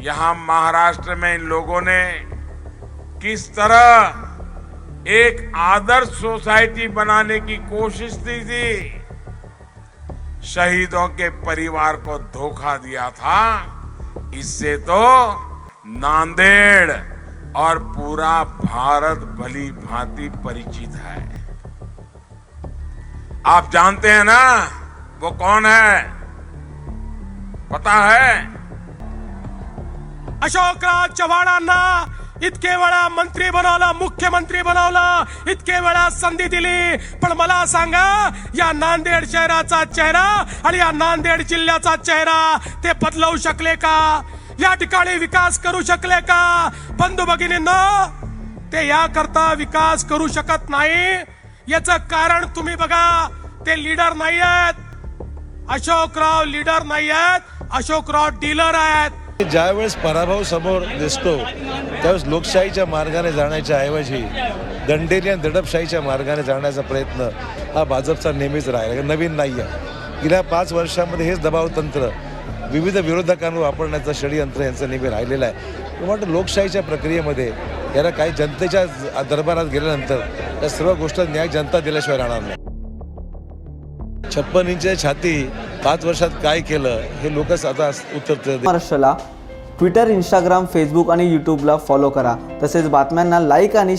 यहाँ महाराष्ट्र में इन लोगों ने किस तरह एक आदर्श सोसाइटी बनाने की कोशिश की थी? शहीदों के परिवार को धोखा दिया था। इससे तो नांदेड़ और पूरा भारत भली भांति परिचित है। आप जानते हैं ना, वो कौन है? पता है? अशोकराव चव्हाणांना इतके वेळा मंत्री बनवलं मुख्यमंत्री बनवलं इतके वेळा संधी दिली. पण मला सांगा या नांदेड शहराचा चेहरा आणि या नांदेड जिल्ह्याचा चेहरा ते बदलवू शकले का? या ठिकाणी विकास करू शकले का? बंधू भगिनींना ते याकरता विकास करू शकत नाही. याच कारण तुम्ही बघा ते लीडर नाही आहेत अशोकराव लीडर नाही आहेत अशोकराव डीलर आहेत. ज्यावेळेस पराभव समोर दिसतो त्यावेळेस लोकशाहीच्या मार्गाने जाण्याच्या ऐवजी दंडेरी आणि दडपशाहीच्या मार्गाने जाण्याचा प्रयत्न हा भाजपचा नेहमीच राहिला. नवीन नाही आहे गेल्या पाच वर्षामध्ये हेच दबाव तंत्र विविध विरोधकांवर वापरण्याचं षडयंत्र यांचं नेहमी राहिलेलं आहे. वाटतं लोकशाहीच्या प्रक्रियेमध्ये याला काही जनतेच्या दरबारात गेल्यानंतर या सर्व गोष्टी न्याय जनता दिल्याशिवाय राहणार नाही. छप्पन इंच छाती पाच वर्षात काय केलं हे लोकच आता उत्तर महाराष्ट्राला ट्विटर इंस्टाग्राम फेसबुक आणि यूट्यूबला फॉलो करा. तसेच बातम्यांना लाईक आणि